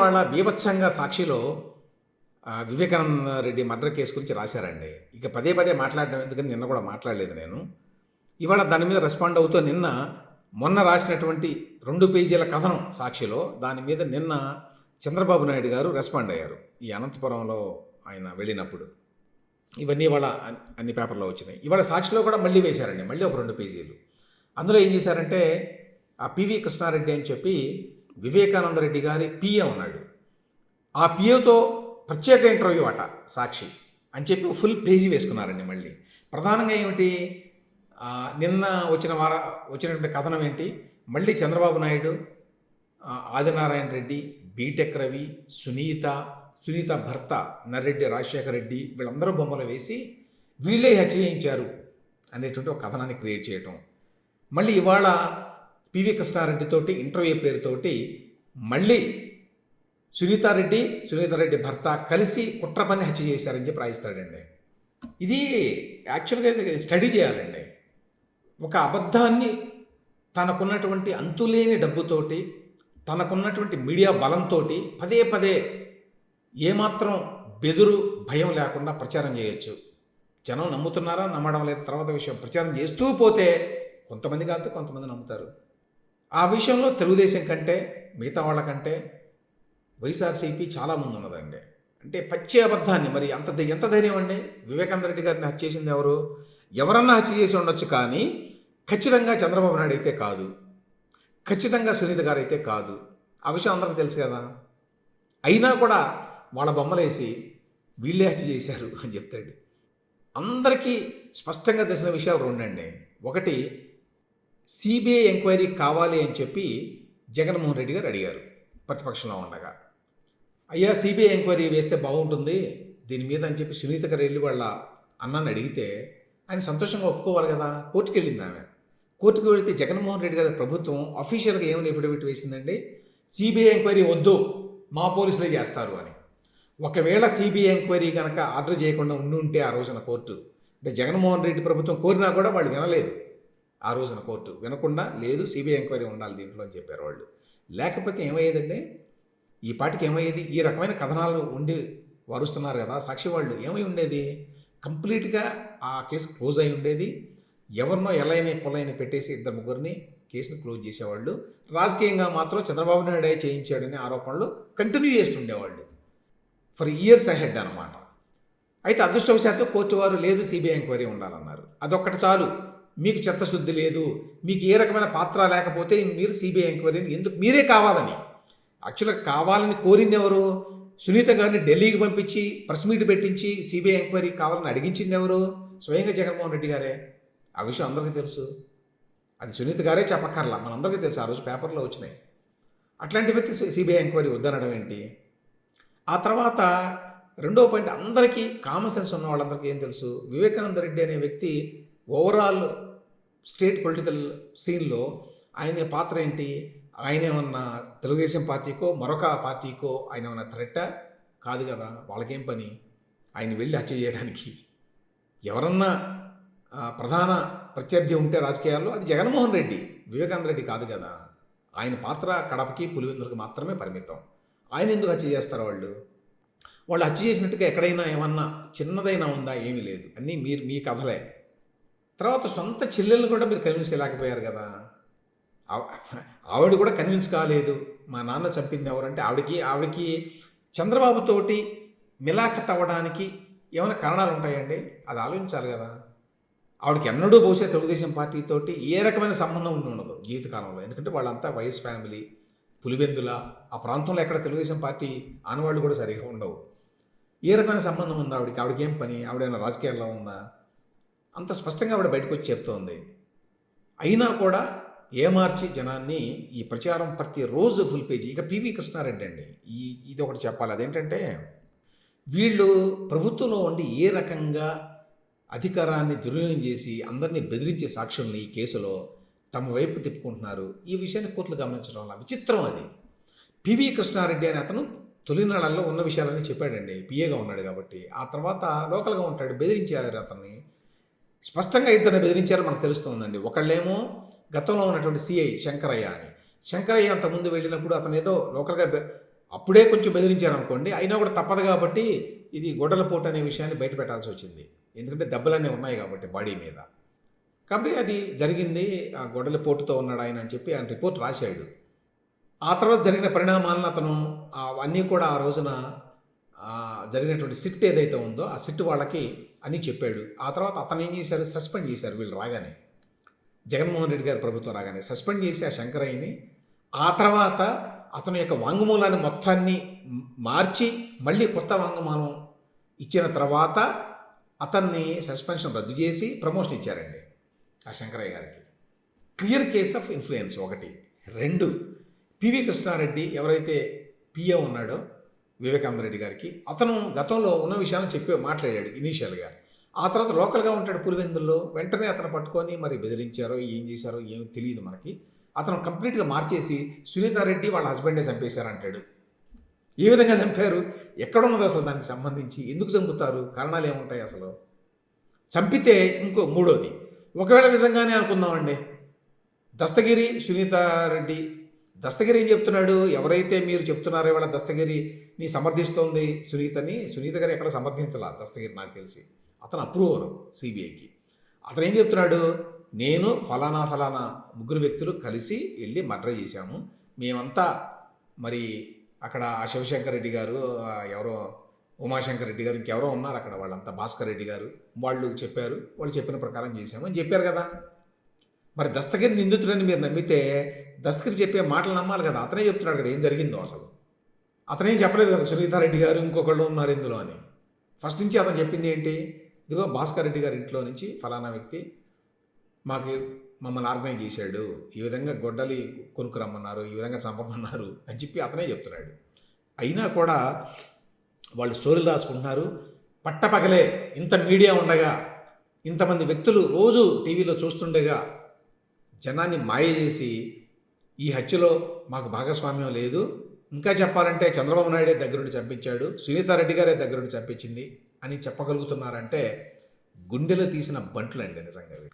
వాళ్ళ బీభత్సంగా సాక్షిలో వివేకానంద రెడ్డి మర్డర్ కేసు గురించి రాశారండి. ఇక పదే పదే మాట్లాడడం ఎందుకని నిన్న కూడా మాట్లాడలేదు నేను. ఇవాళ దాని మీద రెస్పాండ్ అవుతూ నిన్న మొన్న రాసినటువంటి రెండు పేజీల కథనం సాక్షిలో దాని మీద నిన్న చంద్రబాబు నాయుడు గారు రెస్పాండ్ అయ్యారు. ఈ అనంతపురంలో ఆయన వెళ్ళినప్పుడు. ఇవన్నీ ఇవాళ అన్ని పేపర్లో వచ్చినాయి. ఇవాళ సాక్షిలో కూడా మళ్ళీ వేశారండి. మళ్ళీ ఒక రెండు పేజీలు. అందులో ఏం చేశారంటే ఆ పివి కృష్ణారెడ్డి అని చెప్పి వివేకానంద రెడ్డి గారి పిఏ ఉన్నాడు. ఆ పిఏతో ప్రత్యేక ఇంటర్వ్యూ అట సాక్షి అని చెప్పి ఫుల్ పేజీ వేసుకున్నారండి మళ్ళీ. ప్రధానంగా ఏమిటి? నిన్న వచ్చిన వార వచ్చినటువంటి కథనం ఏంటి? మళ్ళీ చంద్రబాబు నాయుడు ఆదినారాయణ రెడ్డి బీటెక్ రవి సునీత సునీత భర్త నర్రెడ్డి రాజశేఖర రెడ్డి వీళ్ళందరూ బొమ్మలు వేసి వీళ్ళే హత్య చేయించారు అనేటువంటి ఒక కథనాన్ని క్రియేట్ చేయటం. మళ్ళీ ఇవాళ పివి కృష్ణారెడ్డితోటి ఇంటర్వ్యూ పేరుతోటి మళ్ళీ సునీతారెడ్డి సునీతారెడ్డి భర్త కలిసి కుట్ర పని హత్య చేశారని చెప్పి రాయిస్తాడండి. ఇది యాక్చువల్గా స్టడీ చేయాలండి. ఒక అబద్ధాన్ని తనకున్నటువంటి అంతులేని డబ్బుతోటి తనకున్నటువంటి మీడియా బలంతో పదే పదే ఏమాత్రం బెదురు భయం లేకుండా ప్రచారం చేయొచ్చు. జనం నమ్ముతున్నారా? నమ్మడం లేదు. తర్వాత విషయం ప్రచారం చేస్తూ పోతే కొంతమంది కాదు కొంతమంది నమ్ముతారు. ఆ విషయంలో తెలుగుదేశం కంటే మిగతా వాళ్ళకంటే వైఎస్ఆర్సీపీ చాలా ముందు ఉన్నదండి అంటే పచ్చి అబద్ధాన్ని మరి అంత ఎంత ధైర్యం అండి? వివేకానంద రెడ్డి గారిని హత్య చేసింది ఎవరు? ఎవరన్నా హత్య చేసి ఉండొచ్చు కానీ ఖచ్చితంగా చంద్రబాబు నాయుడు అయితే కాదు. ఖచ్చితంగా సునీత గారు అయితే కాదు. ఆ విషయం అందరికీ తెలుసు కదా. అయినా కూడా వాళ్ళ బొమ్మలేసి వీళ్ళే హత్య చేశారు అని చెప్తాడు. అందరికీ స్పష్టంగా తెలిసిన విషయాలు రెండండి. ఒకటి సిబిఐ ఎంక్వైరీ కావాలి అని చెప్పి జగన్మోహన్ రెడ్డి గారు అడిగారు. ప్రతిపక్షంలో ఉండగా. అయ్యా సిబిఐ ఎంక్వైరీ వేస్తే బాగుంటుంది దీని మీద అని చెప్పి సునీత గారు వెళ్ళి వాళ్ళ అన్నాన్ని అడిగితే ఆయన సంతోషంగా ఒప్పుకోవాలి కదా కోర్టుకు వెళ్ళింది ఆమె. కోర్టుకు వెళితే జగన్మోహన్ రెడ్డి గారి ప్రభుత్వం అఫీషియల్గా ఏమని ఎఫిడవిట్ వేసిందండి? సిబిఐ ఎంక్వైరీ వద్దు మా పోలీసులే చేస్తారు అని. ఒకవేళ సిబిఐ ఎంక్వైరీ కనుక ఆర్డర్ చేయకుండా ఉండి ఉంటే ఆ రోజున కోర్టు. అంటే జగన్మోహన్ రెడ్డి ప్రభుత్వం కోరినా కూడా వాళ్ళు వినలేదు. ఆ రోజున కోర్టు. వినకుండా లేదు సిబిఐ ఎంక్వైరీ ఉండాలి దీంట్లో అని చెప్పారు వాళ్ళు. లేకపోతే ఏమయ్యేదండి? ఈ పాటికి ఏమయ్యేది? ఈ రకమైన కథనాలు ఉండి వరుస్తున్నారు కదా సాక్షి వాళ్ళు ఏమై ఉండేది? కంప్లీట్గా ఆ కేసు క్లోజ్ అయి ఉండేది. ఎవరినో ఎలైనా పొలైన పెట్టేసి ఇద్దరు ముగ్గురిని కేసును క్లోజ్ చేసేవాళ్ళు. రాజకీయంగా మాత్రం చంద్రబాబు నాయుడే చేయించాడనే ఆరోపణలు కంటిన్యూ చేస్తుండేవాళ్ళు. ఫర్ ఇయర్స్ అహెడ్ అనమాట అయితే అదృష్టవశాత్తు కోర్టు వారు లేదు సిబిఐ ఎంక్వైరీ ఉండాలన్నారు. అదొక్కటి చాలు. మీకు చిత్తశుద్ధి లేదు మీకు ఏ రకమైన పాత్ర లేకపోతే మీరు సిబిఐ ఎంక్వైరీని ఎందుకు మీరే కావాలని. యాక్చువల్గా కావాలని కోరింది ఎవరు? సునీత గారిని ఢిల్లీకి పంపించి ప్రెస్ మీట్ పెట్టించి సిబిఐ ఎంక్వైరీ కావాలని అడిగించింది ఎవరు? స్వయంగా జగన్మోహన్ రెడ్డి గారే. ఆ విషయం అందరికీ తెలుసు. అది సునీత గారే చెప్పక్కర్లా. మనందరికీ తెలుసు ఆ రోజు పేపర్లో వచ్చినాయి. అట్లాంటి వ్యక్తి సిబిఐ ఎంక్వైరీ వద్దనడం ఏంటి? ఆ తర్వాత రెండో పాయింట్ అందరికీ కామన్ సెన్స్ ఉన్న వాళ్ళందరికీ ఏం తెలుసు? వివేకానంద రెడ్డి అనే వ్యక్తి ఓవరాల్ స్టేట్ పొలిటికల్ సీన్లో ఆయన పాత్ర ఏంటి? ఆయన ఏమన్నా తెలుగుదేశం పార్టీకో మరొక పార్టీకో ఆయన ఏమన్నా థ్రెట్టా కాదు కదా వాళ్ళకేం పని? ఆయన వెళ్ళి హత్య చేయడానికి. ఎవరన్నా ప్రధాన ప్రత్యర్థి ఉంటే రాజకీయాల్లో అది జగన్మోహన్ రెడ్డి వివేకానంద రెడ్డి కాదు కదా. ఆయన పాత్ర కడపకి పులివెందులకు మాత్రమే పరిమితం. ఆయన ఎందుకు హత్య చేస్తారు వాళ్ళు? వాళ్ళు హత్య చేసినట్టుగా ఎక్కడైనా ఏమన్నా చిన్నదైనా ఉందా? ఏమీ లేదు. అన్నీ మీరు మీ కథలే. తర్వాత సొంత చెల్లెలను కూడా మీరు కన్విన్స్ చేయలేకపోయారు కదా. ఆవిడ కూడా కన్విన్స్ కాలేదు. మా నాన్న చంపింది ఎవరంటే ఆవిడకి ఆవిడకి చంద్రబాబుతోటి మిలాఖత్ అవ్వడానికి ఏమైనా కారణాలు ఉంటాయండి? అది ఆలోచించాలి కదా. ఆవిడకి ఎన్నడూ బహుశా తెలుగుదేశం పార్టీతోటి ఏ రకమైన సంబంధం ఉండి ఉండదు జీవితకాలంలో. ఎందుకంటే వాళ్ళంతా వైఎస్ ఫ్యామిలీ పులివెందుల ఆ ప్రాంతంలో ఎక్కడ తెలుగుదేశం పార్టీ ఆనవాళ్ళు కూడా సరిగా ఉండవు. ఏ రకమైన సంబంధం ఉందా ఆవిడకి? ఆవిడకి ఏం పని ఏమైనా రాజకీయాల్లో ఉందా? అంత స్పష్టంగా ఆవిడ బయటకు వచ్చి చెప్తోంది. అయినా కూడా ఏమార్చి జనాన్ని ఈ ప్రచారం ప్రతిరోజు ఫుల్ పేజీ ఇక పివి కృష్ణారెడ్డి అండి. ఈ ఇది ఒకటి చెప్పాలి. అదేంటంటే వీళ్ళు ప్రభుత్వంలో ఉండి ఏ రకంగా అధికారాన్ని దుర్వినియోగం చేసి అందరినీ బెదిరించే సాక్షుల్ని ఈ కేసులో తమ వైపు తిప్పుకుంటున్నారు. ఈ విషయాన్ని కోర్టులు గమనించడం వల్ల విచిత్రం అది. పివి కృష్ణారెడ్డి అనే అతను తొలినాళ్ళల్లో ఉన్న విషయాలన్నీ చెప్పాడండి. పిఏగా ఉన్నాడు కాబట్టి. ఆ తర్వాత లోకల్గా ఉంటాడు బెదిరించారు అతన్ని. స్పష్టంగా ఇద్దరిని బెదిరించారో మనకు తెలుస్తుందండి. ఒకళ్ళేమో గతంలో ఉన్నటువంటి సిఐ శంకరయ్య అని. శంకరయ్య అంత ముందు వెళ్ళినప్పుడు అతను ఏదో లోకల్గా అప్పుడే కొంచెం బెదిరించారు అనుకోండి అయినా కూడా తప్పదు కాబట్టి ఇది గొడ్డలపోటు అనే విషయాన్ని బయట పెట్టాల్సి వచ్చింది. ఎందుకంటే దెబ్బలన్నీ ఉన్నాయి కాబట్టి బాడీ మీద. కాబట్టి అది జరిగింది. ఆ గొడ్డల పోటుతో ఉన్నాడు ఆయన అని చెప్పి ఆయన రిపోర్ట్ రాశాడు. ఆ తర్వాత జరిగిన పరిణామాలను అతను అన్నీ కూడా ఆ రోజున జరిగినటువంటి సిట్ ఏదైతే ఉందో ఆ సిట్ వాళ్ళకి అని చెప్పాడు. ఆ తర్వాత అతను ఏం చేశారు? సస్పెండ్ చేశారు వీళ్ళు రాగానే. జగన్మోహన్ రెడ్డి గారి ప్రభుత్వం రాగానే సస్పెండ్ చేసి ఆ శంకరయ్యని ఆ తర్వాత అతని యొక్క వాంగ్మూలాన్ని మొత్తాన్ని మార్చి మళ్ళీ కొత్త వాంగ్మూలం ఇచ్చిన తర్వాత అతన్ని సస్పెన్షన్ రద్దు చేసి ప్రమోషన్ ఇచ్చారండి ఆ శంకరయ్య గారికి. క్లియర్ కేస్ ఆఫ్ ఇన్ఫ్లుయెన్స్ ఒకటి. రెండు పివి కృష్ణారెడ్డి ఎవరైతే పిఏ ఉన్నాడో వివేకానంద రెడ్డి గారికి. అతను గతంలో ఉన్న విషయాలను చెప్పి మాట్లాడాడు ఇనీషియల్గా ఆ తర్వాత లోకల్గా ఉంటాడు పులివెందుల్లో. వెంటనే అతను పట్టుకొని మరి బెదిరించారో ఏం చేశారో ఏమీ తెలియదు మనకి. అతను కంప్లీట్గా మార్చేసి సునీతారెడ్డి వాళ్ళ హస్బెండే చంపేశారంటాడు. ఏ విధంగా చంపారు? ఎక్కడున్నదో అసలు దానికి సంబంధించి? ఎందుకు చంపుతారు? కారణాలు ఏముంటాయి అసలు? చంపితే ఇంకో మూడోది. ఒకవేళ నిజంగానే అనుకుందామండి. దస్తగిరి సునీతారెడ్డి దస్తగిరి ఏం చెప్తున్నాడు? ఎవరైతే మీరు చెప్తున్నారో ఇవాళ దస్తగిరిని సమర్థిస్తోంది సునీతని సునీత గారు ఎక్కడ సమర్థించాల? దస్తగిరి నాకు తెలిసి. అతను అప్రూవర్ సిబిఐకి. అతను ఏం చెప్తున్నాడు? నేను ఫలానా ఫలానా ముగ్గురు వ్యక్తులు కలిసి వెళ్ళి మర్డర్ చేశాము. మేమంతా మరి అక్కడ ఆ శివశంకర్ రెడ్డి గారు ఎవరో ఉమాశంకర్ రెడ్డి గారు ఇంకెవరో ఉన్నారు అక్కడ వాళ్ళంతా. భాస్కర్ రెడ్డి గారు వాళ్ళు చెప్పారు వాళ్ళు చెప్పిన ప్రకారం చేశాము అని చెప్పారు కదా. మరి దస్తగిరి నిందితుడని మీరు నమ్మితే దస్తగిరి చెప్పే మాటలు నమ్మాలి కదా. అతనే చెప్తున్నాడు కదా ఏం జరిగిందో అసలు. అతనేం చెప్పలేదు కదా సునీతారెడ్డి గారు ఇంకొకళ్ళు ఉన్నారు ఇందులో అని. ఫస్ట్ నుంచి అతను చెప్పింది ఏంటి? ఇదిగో భాస్కర్ రెడ్డి గారి ఇంట్లో నుంచి ఫలానా వ్యక్తి మాకు మమ్మల్ని ఆర్గనైజ్ చేశాడు. ఈ విధంగా గొడ్డలి కొనుక్కు రమ్మన్నారు ఈ విధంగా చంపమన్నారు అని చెప్పి అతనే చెప్తున్నాడు. అయినా కూడా వాళ్ళు స్టోరీలు రాసుకుంటున్నారు. పట్టపగలే ఇంత మీడియా ఉండగా ఇంతమంది వ్యక్తులు రోజు టీవీలో చూస్తుండగా జనాన్ని మాయ చేసి ఈ హత్యలో మాకు భాగస్వామ్యం లేదు. ఇంకా చెప్పాలంటే చంద్రబాబు నాయుడే దగ్గరుండి చంపించాడు సునీతారెడ్డి గారే దగ్గరుండి చంపించింది అని చెప్పగలుగుతున్నారంటే గుండెలో తీసిన బంట్లండి నిజంగా